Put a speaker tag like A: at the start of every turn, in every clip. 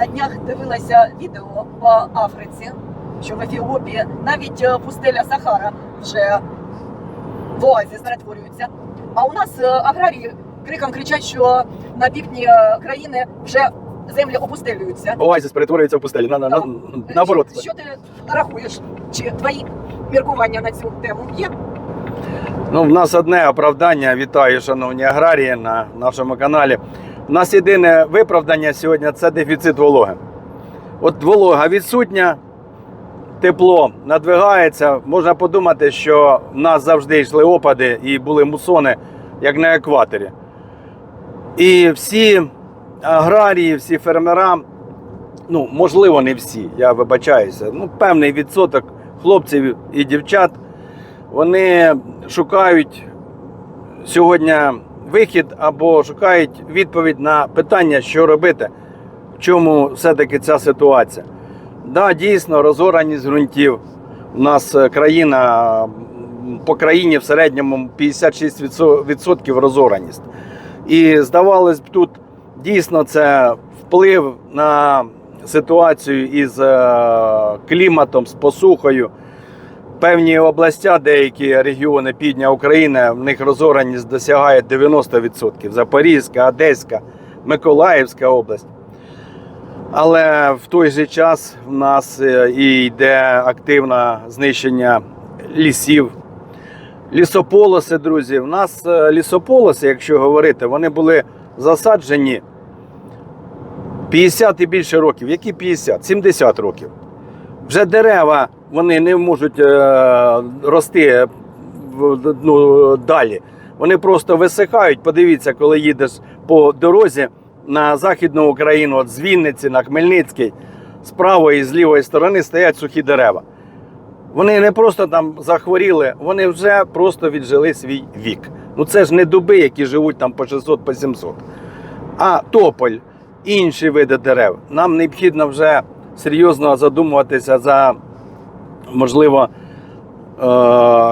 A: на днях дивилася відео по Африці, що в Ефіопії навіть е, пустеля Сахара вже в оазіс перетворюється. А у нас е, аграрії криком кричать, що на півдні е, країни вже землі опустелюються.
B: Оазіс перетворюється в пустелі. На, на, на, наоборот.
A: Що, що ти рахуєш? Чи твої міркування на цю тему є?
B: Ну, в нас одне оправдання. Вітаю, шановні аграрії на нашому каналі. У нас єдине виправдання сьогодні це дефіцит вологи. От волога відсутня, тепло надвигається. Можна подумати, що в нас завжди йшли опади і були мусони, як на екваторі. І всі аграрії, всі фермера, ну, можливо, не всі, я вибачаюся. Ну, певний відсоток хлопців і дівчат вони шукають сьогодні вихід або шукають відповідь на питання, що робити, в чому все-таки ця ситуація. Да, дійсно, розораність ґрунтів. У нас е, країна по країні в середньому 56% розораність. І здавалось б, тут дійсно це вплив на ситуацію із е, кліматом, з посухою. Певні областя, деякі регіони півдня України, в них розораність досягає 90%. Запорізька, Одеська, Миколаївська область. Але в той же час в нас е, і йде активне знищення лісів. Лісополоси, друзі. У нас е, лісополоси, якщо говорити, вони були засаджені 50 і більше років. Які 50? 70 років. Вже дерева вони не можуть е, рости ну, далі. Вони просто висихають. Подивіться, коли їдеш по дорозі на Західну Україну, от з Вінниці на Хмельницький, з правої і з лівої сторони стоять сухі дерева. Вони не просто там захворіли, вони вже просто віджили свій вік. Ну це ж не дуби, які живуть там по 600 по 700. А тополь, інші види дерев. Нам необхідно вже серйозно задумуватися за можливо е,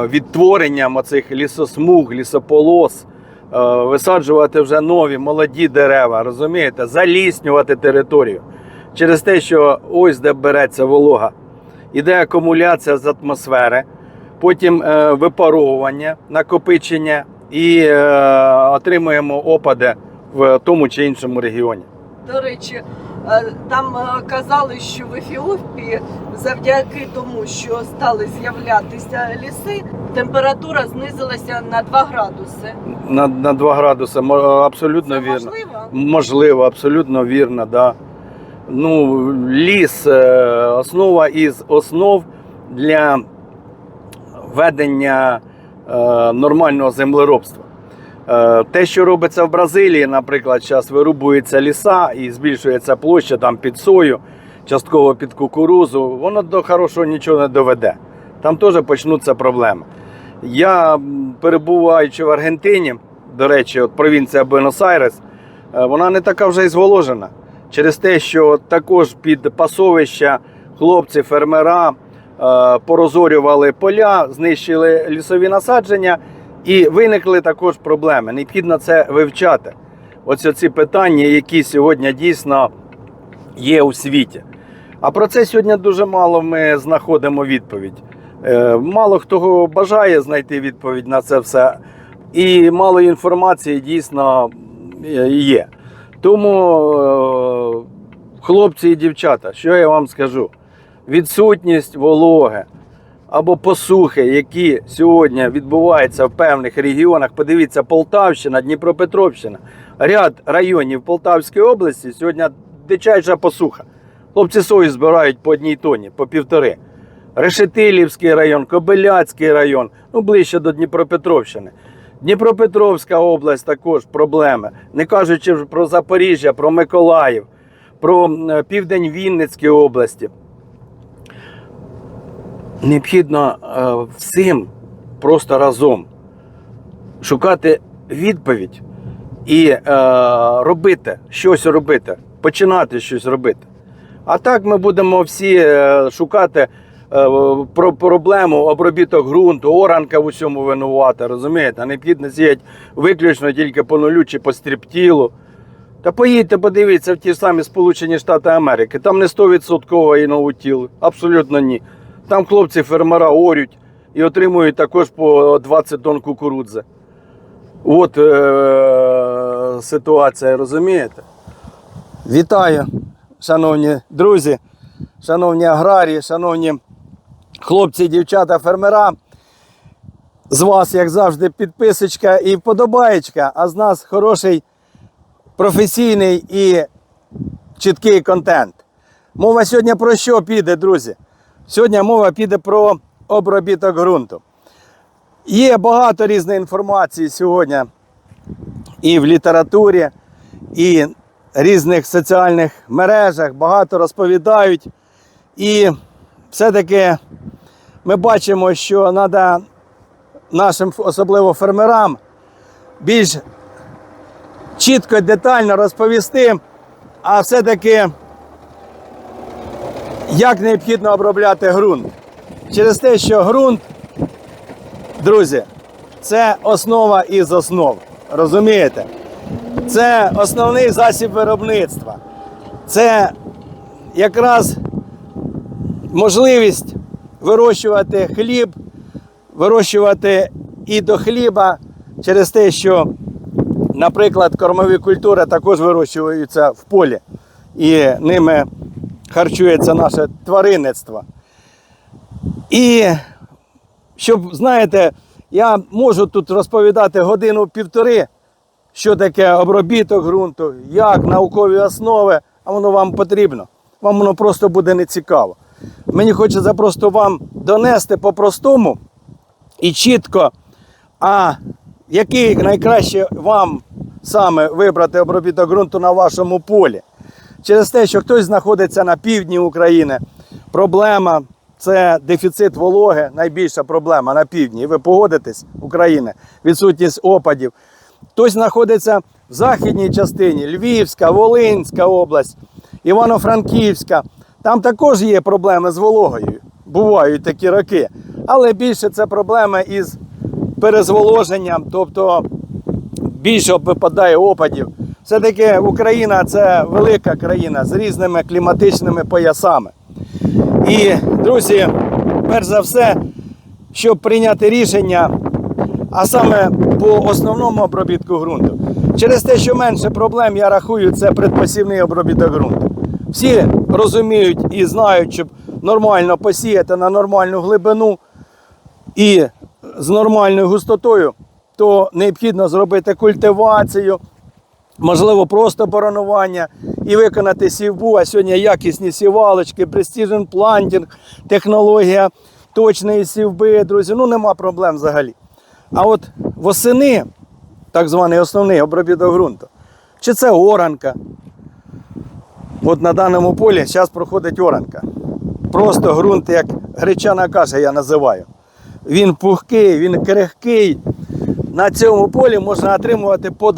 B: відтворенням оцих лісосмуг, лісополос, е, висаджувати вже нові молоді дерева, розумієте, заліснювати територію. Через те, що ось де береться волога, іде акумуляція з атмосфери, потім е, випаровування, накопичення і отримуємо опади в тому чи іншому регіоні.
A: До речі, там е, казали, що в Ефіопії завдяки тому, що стали з'являтися ліси, температура знизилася на 2 градуси.
B: На, на 2 градуси абсолютно
A: Це
B: вірно.
A: можливо?
B: Можливо, абсолютно вірно, да. Ну, ліс е, основа із основ для ведення е, нормального землеробства. Е, те, що робиться в Бразилії, наприклад, зараз вирубуються ліса і збільшується площа там під сою, частково під кукурузу, воно до хорошого нічого не доведе. Там теж почнуться проблеми. Я, перебуваючи в Аргентині, до речі, от провінція Буенос-Айрес, е, вона не така вже й зволожена. Через те, що також під пасовища хлопці, фермера е, порозорювали поля, знищили лісові насадження і виникли також проблеми. Необхідно це вивчати. Ось ці питання, які сьогодні дійсно є у світі. А про це сьогодні дуже мало ми знаходимо відповідь. Е, Мало хто бажає знайти відповідь на це все, і мало інформації дійсно е, є. Тому, е, хлопці і дівчата, що я вам скажу? Відсутність вологи або посухи, які сьогодні відбуваються в певних регіонах. Подивіться, Полтавщина, Дніпропетровщина, ряд районів Полтавської області сьогодні дичайша посуха. Хлопці сою збирають по одній тоні, по півтори. Решетилівський район, Кобиляцький район, ну ближче до Дніпропетровщини. Дніпропетровська область також проблеми. Не кажучи про Запоріжжя, про Миколаїв, про південь Вінницької області. Необхідно е, всім просто разом шукати відповідь і е, робити щось робити, починати щось робити. А так ми будемо всі е, шукати про проблему обробіток ґрунту, оранка в усьому винувата, розумієте? А необхідно сіяти виключно тільки по нулю чи по стріптілу. Та поїдьте, подивіться в ті самі Сполучені Штати Америки. Там не 100% іноутіл, абсолютно ні. Там хлопці фермера орють і отримують також по 20 тонн кукурудзи. От е- ситуація, розумієте? Вітаю, шановні друзі, шановні аграрії, шановні хлопці, дівчата, фермера. З вас, як завжди, підписочка і вподобаєчка, а з нас хороший професійний і чіткий контент. Мова сьогодні про що піде, друзі? Сьогодні мова піде про обробіток ґрунту. Є багато різної інформації сьогодні і в літературі, і в різних соціальних мережах. Багато розповідають. І все-таки ми бачимо, що треба нашим, особливо фермерам, більш чітко і детально розповісти, а все-таки як необхідно обробляти ґрунт. Через те, що ґрунт, друзі, це основа із основ. Розумієте? Це основний засіб виробництва. Це якраз можливість вирощувати хліб, вирощувати і до хліба через те, що, наприклад, кормові культури також вирощуються в полі, і ними харчується наше тваринництво. І щоб, знаєте, я можу тут розповідати годину-півтори, що таке обробіток ґрунту, як наукові основи, а воно вам потрібно. Вам воно просто буде нецікаво. Мені хочеться просто вам донести по-простому і чітко, а який найкраще вам саме вибрати обробіток ґрунту на вашому полі. Через те, що хтось знаходиться на півдні України, проблема це дефіцит вологи, найбільша проблема на півдні. Ви погодитесь, України, відсутність опадів. Хтось знаходиться в західній частині, Львівська, Волинська область, Івано-Франківська. Там також є проблеми з вологою. Бувають такі роки. Але більше це проблеми із перезволоженням, тобто більше випадає опадів. Все-таки Україна це велика країна з різними кліматичними поясами. І, друзі, перш за все, щоб прийняти рішення, а саме по основному обробітку ґрунту. Через те, що менше проблем, я рахую, це предпосівний обробіток ґрунту. Всі розуміють і знають, щоб нормально посіяти на нормальну глибину і з нормальною густотою, то необхідно зробити культивацію, можливо, просто боронування і виконати сівбу. А сьогодні якісні сівалочки, Precision Planting, технологія точної сівби, друзі. Ну нема проблем взагалі. А от восени, так званий основний обробіток ґрунту, чи це оранка. От на даному полі зараз проходить оранка. Просто ґрунт, як гречана каша, я називаю. Він пухкий, він крихкий. На цьому полі можна отримувати по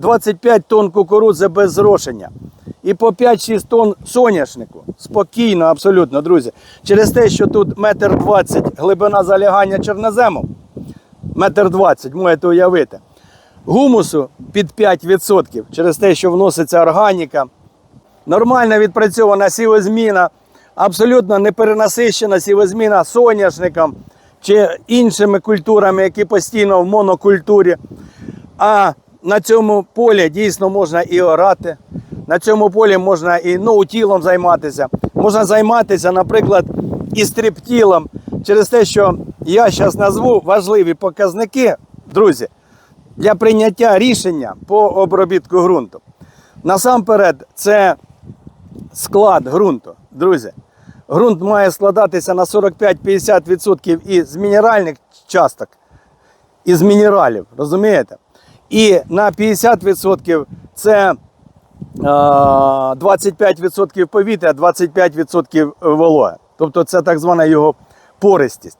B: 20-25 тонн кукурудзи без зрошення. І по 5-6 тонн соняшнику. Спокійно, абсолютно, друзі. Через те, що тут метр двадцять глибина залягання чорнозему, метр двадцять, можете уявити. Гумусу під 5% через те, що вноситься органіка. Нормально відпрацьована сівозміна, абсолютно не перенасищена сівозміна соняшником чи іншими культурами, які постійно в монокультурі. А на цьому полі дійсно можна і орати, на цьому полі можна і ноутілом займатися. Можна займатися, наприклад, і стриптілом через те, що я зараз назву важливі показники, друзі, для прийняття рішення по обробітку ґрунту. Насамперед, це склад ґрунту, друзі. Ґрунт має складатися на 45-50% із мінеральних часток, із мінералів, розумієте? І на 50% це е, 25% повітря, 25% вологи. Тобто це так звана його пористість.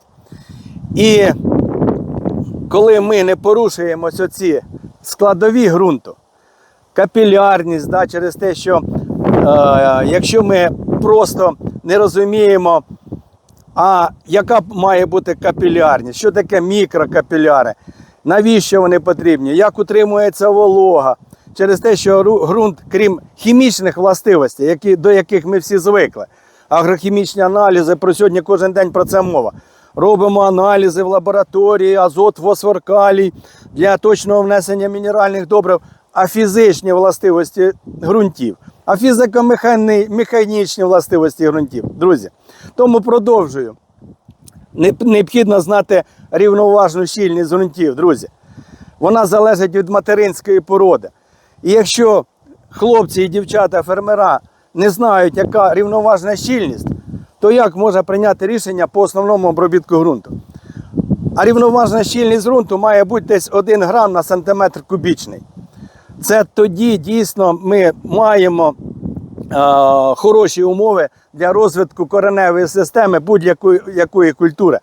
B: І коли ми не порушуємо оці складові ґрунту, капілярність, да, через те, що е, якщо ми просто не розуміємо, а яка має бути капілярність, що таке мікрокапіляри, навіщо вони потрібні, як утримується волога, через те, що ґрунт, крім хімічних властивостей, які, до яких ми всі звикли, агрохімічні аналізи, про сьогодні кожен день про це мова. Робимо аналізи в лабораторії, азот, фосфор, калій для точного внесення мінеральних добрив, а фізичні властивості ґрунтів, а фізико-механічні властивості ґрунтів. Друзі, тому продовжую. Необхідно знати рівноважну щільність ґрунтів, друзі. Вона залежить від материнської породи. І якщо хлопці і дівчата фермера не знають, яка рівноважна щільність, то як можна прийняти рішення по основному обробітку ґрунту? А рівноважна щільність ґрунту має бути десь 1 грам на сантиметр кубічний. Це тоді дійсно ми маємо е, хороші умови для розвитку кореневої системи будь-якої якої культури.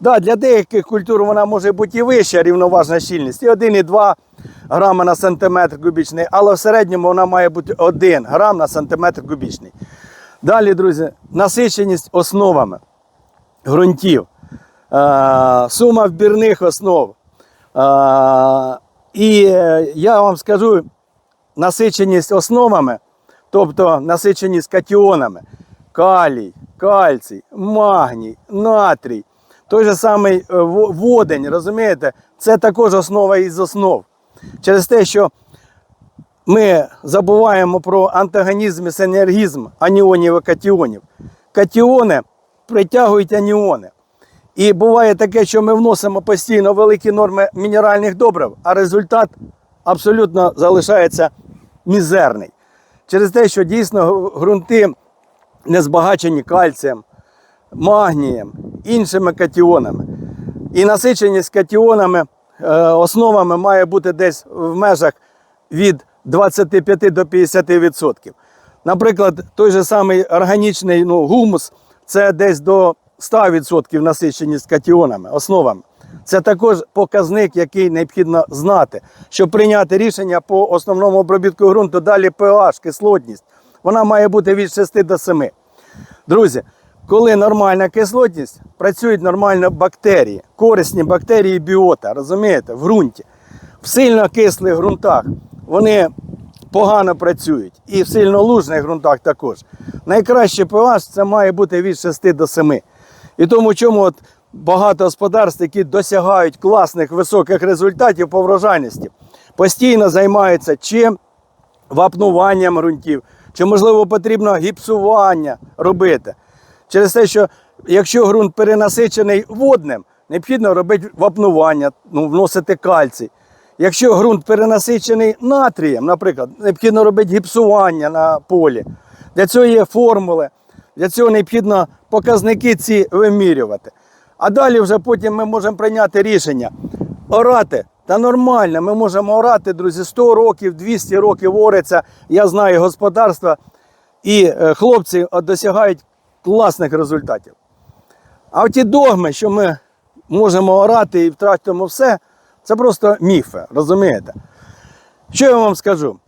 B: Да, для деяких культур вона може бути і вища рівноважна щільність, і 1,2 грама на сантиметр кубічний, але в середньому вона має бути 1 грам на сантиметр кубічний. Далі, друзі, насиченість основами ґрунтів, е, сума вбірних основ. Е, І я вам скажу, насиченість основами, тобто насиченість катіонами, калій, кальцій, магній, натрій, той же самий е, водень, розумієте, це також основа із основ. Через те, що ми забуваємо про антагонізм і синергізм аніонів і катіонів. Катіони притягують аніони. І буває таке, що ми вносимо постійно великі норми мінеральних добрив, а результат абсолютно залишається мізерний. Через те, що дійсно ґрунти не збагачені кальцієм, магнієм, іншими катіонами. І насиченість катіонами, е, основами має бути десь в межах від 25 до 50%. Наприклад, той же самий органічний ну, гумус це десь до 100% насиченість катіонами, основами. Це також показник, який необхідно знати, щоб прийняти рішення по основному обробітку ґрунту. Далі pH, кислотність. Вона має бути від 6 до 7. Друзі, коли нормальна кислотність, працюють нормально бактерії, корисні бактерії біота, розумієте, в ґрунті. В сильно кислих ґрунтах вони погано працюють. І в сильно лужних ґрунтах також. Найкраще pH це має бути від 6 до 7. І тому чому от багато господарств, які досягають класних високих результатів по врожайності, постійно займаються чим вапнуванням ґрунтів, чи, можливо, потрібно гіпсування робити. Через те, що якщо ґрунт перенасичений водним, необхідно робити вапнування, ну, вносити кальцій. Якщо ґрунт перенасичений натрієм, наприклад, необхідно робити гіпсування на полі. Для цього є формули, для цього необхідно показники ці вимірювати. А далі вже потім ми можемо прийняти рішення. Орати та нормально, ми можемо орати, друзі, 100 років, 200 років ориться. Я знаю господарства, і е, хлопці досягають класних результатів. А ті догми, що ми можемо орати і втратимо все, це просто міфи, розумієте? Що я вам скажу?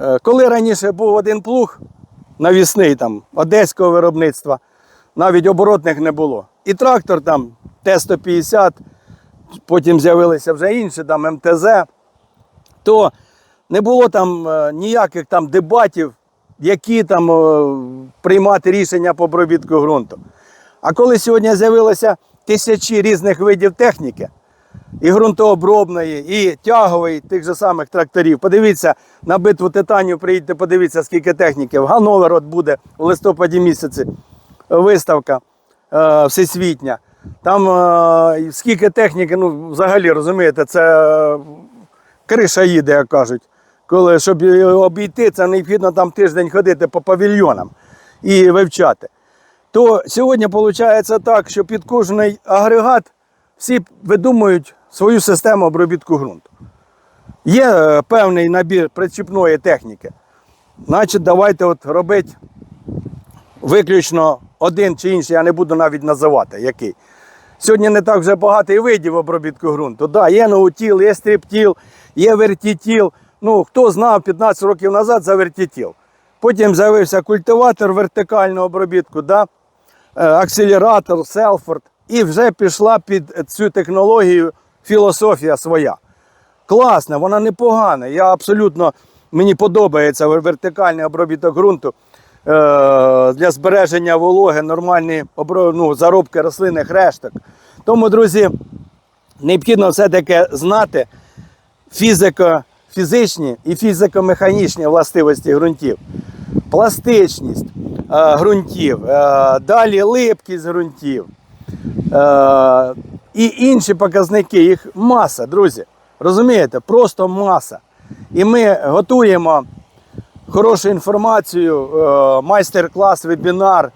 B: Е, Коли раніше був один плуг навісний там, одеського виробництва, навіть оборотних не було. І трактор там Т-150, потім з'явилися вже інші, там МТЗ, то не було там е, ніяких там дебатів, які там е, приймати рішення по обробітку ґрунту. А коли сьогодні з'явилося тисячі різних видів техніки, і ґрунтообробної, і тягової тих же самих тракторів. Подивіться на битву титанів, приїдьте, подивіться, скільки техніки. В Ганновер от буде у листопаді місяці виставка е, всесвітня. Там е, скільки техніки, ну взагалі розумієте, це е, криша їде, як кажуть. Коли, щоб обійти, це необхідно там тиждень ходити по павільйонам і вивчати. То сьогодні виходить так, що під кожний агрегат всі видумують свою систему обробітку ґрунту. Є е, певний набір причіпної техніки. Значить, давайте от робити виключно один чи інший, я не буду навіть називати який. Сьогодні не так вже багато і видів обробітку ґрунту. Да, є ноутіл, є стріптіл, є вертітіл. Ну, хто знав 15 років назад за вертітіл. Потім з'явився культиватор вертикального обробітку, да? е, акселератор, селфорд. І вже пішла під цю технологію філософія своя. Класна, вона непогана. Я абсолютно мені подобається вертикальний обробіток ґрунту е, для збереження вологи, нормальні ну, заробки рослинних решток. Тому, друзі, необхідно все-таки знати фізико-фізичні і фізико-механічні властивості ґрунтів, пластичність е, ґрунтів, е, далі липкість ґрунтів е, і інші показники. Їх маса, друзі. Розумієте? Просто маса. І ми готуємо хорошу інформацію, майстер-клас, вебінар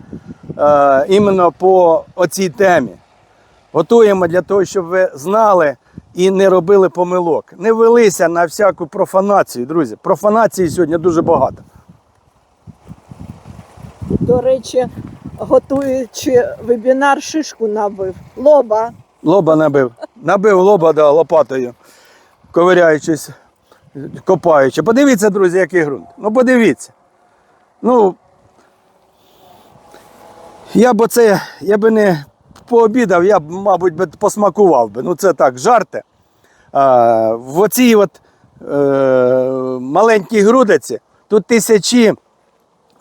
B: іменно по оцій темі. Готуємо для того, щоб ви знали і не робили помилок. Не велися на всяку профанацію, друзі. Профанації сьогодні дуже багато.
C: До речі, готуючи вебінар, шишку набив. Лоба.
B: Лоба набив. Набив лоба да, лопатою, ковиряючись, копаючи. Подивіться, друзі, який ґрунт. Ну, подивіться. Ну, я б оце, я би не пообідав, я б, мабуть, би посмакував би. Ну, це так, жарти. А, в оцій от е, маленькій грудиці тут тисячі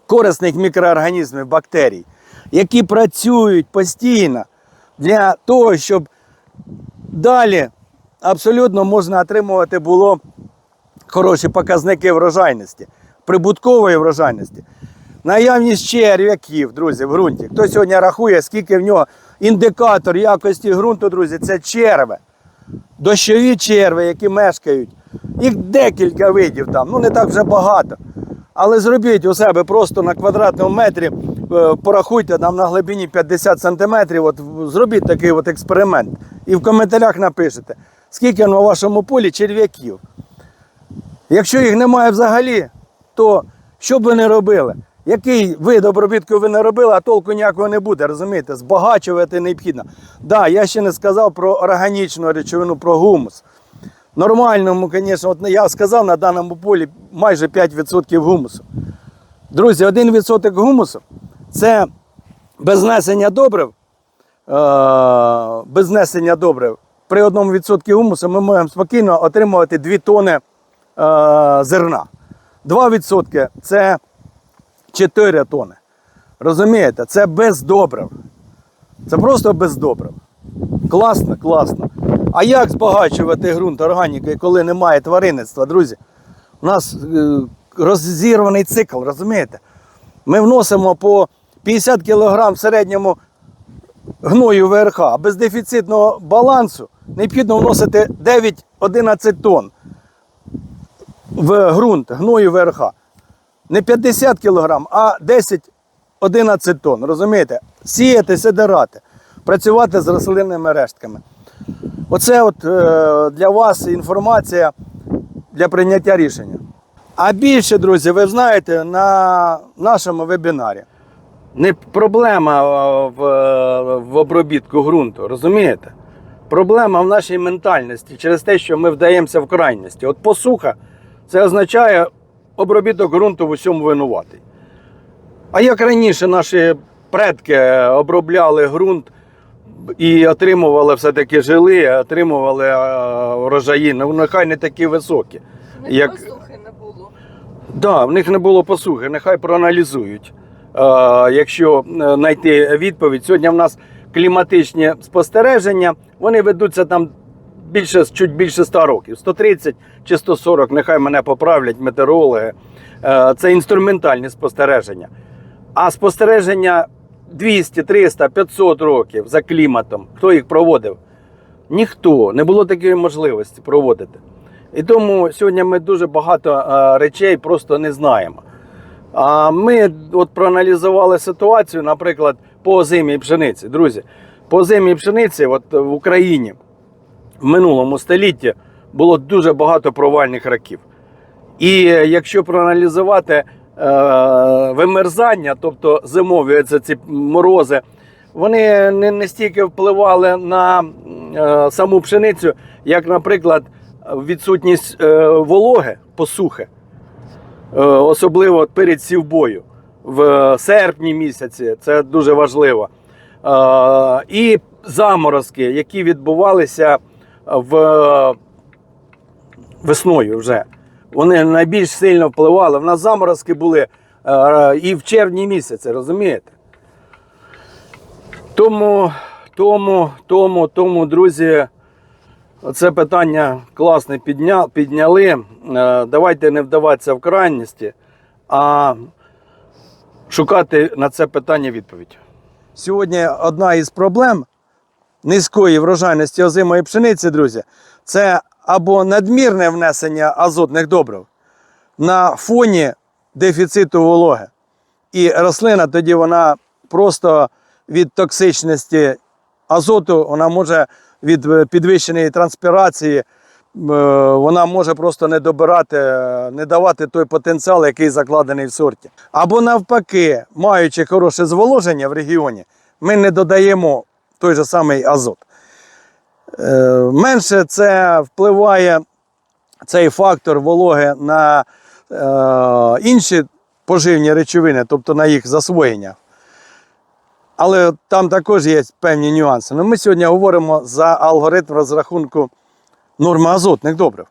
B: корисних мікроорганізмів, бактерій, які працюють постійно для того, щоб далі абсолютно можна отримувати було хороші показники врожайності, прибуткової врожайності. Наявність черв'яків, друзі, в ґрунті. Хто сьогодні рахує, скільки в нього індикатор якості ґрунту, друзі, це черви. Дощові черви, які мешкають. Їх декілька видів там, ну не так вже багато. Але зробіть у себе просто на квадратному метрі, е, порахуйте там на глибині 50 сантиметрів, от зробіть такий от експеримент. І в коментарях напишете, скільки на вашому полі черв'яків. Якщо їх немає взагалі, то що б ви не робили? Який вид обробітку ви не робили, а толку ніякого не буде, розумієте? Збагачувати необхідно. Так, да, я ще не сказав про органічну речовину, про гумус. Нормальному, звісно, от я сказав на даному полі майже 5% гумусу. Друзі, 1% гумусу це без внесення добрив, е, без внесення добрив. При 1% гумусу ми можемо спокійно отримувати 2 тони е, зерна. 2% це 4 тони. Розумієте, це без. Це просто без добрив. Класно, класно. А як збагачувати ґрунт органікою, коли немає тваринництва, друзі? У нас е, роззірваний цикл, розумієте? Ми вносимо по 50 кг в середньому гною ВРХ, а без дефіцитного балансу необхідно вносити 9-11 тонн в ґрунт гною ВРХ. Не 50 кг, а 10-11 тонн. Розумієте? Сіяти, сидирати, працювати з рослинними рештками. Оце от е, для вас інформація для прийняття рішення. А більше, друзі, ви знаєте, на нашому вебінарі. Не проблема в, в обробітку ґрунту, розумієте? Проблема в нашій ментальності через те, що ми вдаємося в крайності. От посуха це означає обробіток ґрунту в усьому винуватий. А як раніше наші предки обробляли ґрунт і отримували все-таки жили, отримували е, врожаї, ну нехай не такі високі. Як-
A: посухи не було.
B: Да, в них не було посухи, нехай проаналізують. Е, якщо е, знайти відповідь, сьогодні в нас кліматичні спостереження, вони ведуться там більше, чуть більше 100 років, 130 чи 140, нехай мене поправлять метеорологи. Е, це інструментальні спостереження. А спостереження 200, 300, 500 років за кліматом, хто їх проводив? Ніхто, не було такої можливості проводити. І тому сьогодні ми дуже багато е, речей просто не знаємо. А ми от проаналізували ситуацію, наприклад, по озимій пшениці. Друзі, по озимій пшениці от в Україні минулому столітті було дуже багато провальних років. І е, якщо проаналізувати е, вимерзання, тобто зимові ці морози, вони не, не стільки впливали на е, саму пшеницю, як, наприклад, відсутність е, вологи, посухи, е, особливо перед сівбою в серпні місяці, це дуже важливо. Е, і заморозки, які відбувалися в весною вже. вони найбільш сильно впливали. В нас заморозки були е, і в червні місяці, розумієте? Тому, тому, тому, тому, друзі, це питання класне підня, підняли. Е, Давайте не вдаватися в крайності, а шукати на це питання відповідь. Сьогодні одна із проблем низької врожайності озимої пшениці, друзі, це або надмірне внесення азотних добрив на фоні дефіциту вологи. І рослина тоді вона просто від токсичності азоту, вона може від е, підвищеної транспірації, е, вона може просто не добирати, е, не давати той потенціал, який закладений в сорті. Або навпаки, маючи хороше зволоження в регіоні, ми не додаємо той же самий азот. Е, Менше це впливає цей фактор вологи на е, інші поживні речовини, тобто на їх засвоєння. Але там також є певні нюанси. Ну, ми сьогодні говоримо за алгоритм розрахунку норми азотних добрив.